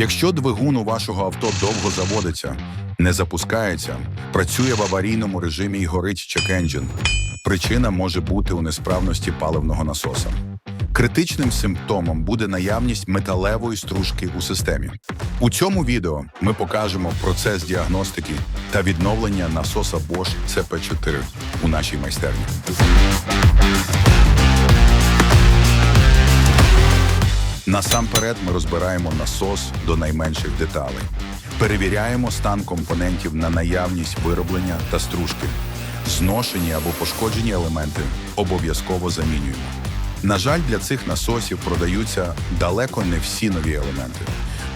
Якщо двигун у вашого авто довго заводиться, не запускається, працює в аварійному режимі і горить чек-енджин, причина може бути у несправності паливного насоса. Критичним симптомом буде наявність металевої стружки у системі. У цьому відео ми покажемо процес діагностики та відновлення насоса Bosch CP4 у нашій майстерні. Насамперед ми розбираємо насос до найменших деталей. Перевіряємо стан компонентів на наявність вироблення та стружки. Зношені або пошкоджені елементи обов'язково замінюємо. На жаль, для цих насосів продаються далеко не всі нові елементи.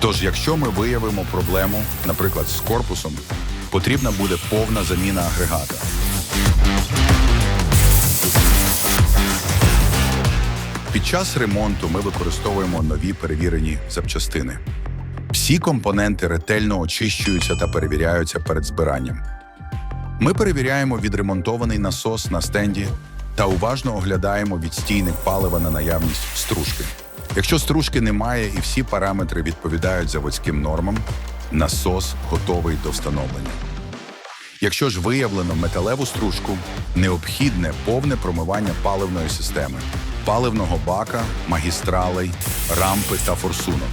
Тож, якщо ми виявимо проблему, наприклад, з корпусом, потрібна буде повна заміна агрегата. Під час ремонту ми використовуємо нові перевірені запчастини. Всі компоненти ретельно очищуються та перевіряються перед збиранням. Ми перевіряємо відремонтований насос на стенді та уважно оглядаємо відстійник палива на наявність стружки. Якщо стружки немає і всі параметри відповідають заводським нормам, насос готовий до встановлення. Якщо ж виявлено металеву стружку, необхідне повне промивання паливної системи, паливного бака, магістралей, рампи та форсунок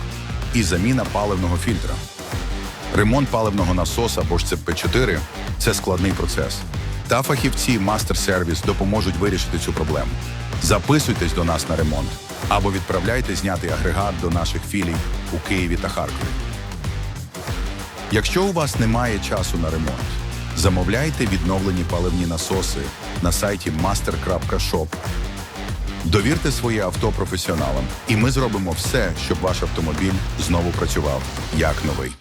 і заміна паливного фільтра. Ремонт паливного насоса Bosch CP4 – це складний процес. Та фахівці Master Service допоможуть вирішити цю проблему. Записуйтесь до нас на ремонт або відправляйте знятий агрегат до наших філій у Києві та Харкові. Якщо у вас немає часу на ремонт, замовляйте відновлені паливні насоси на сайті master.shop. Довірте своє авто професіоналам, і ми зробимо все, щоб ваш автомобіль знову працював як новий.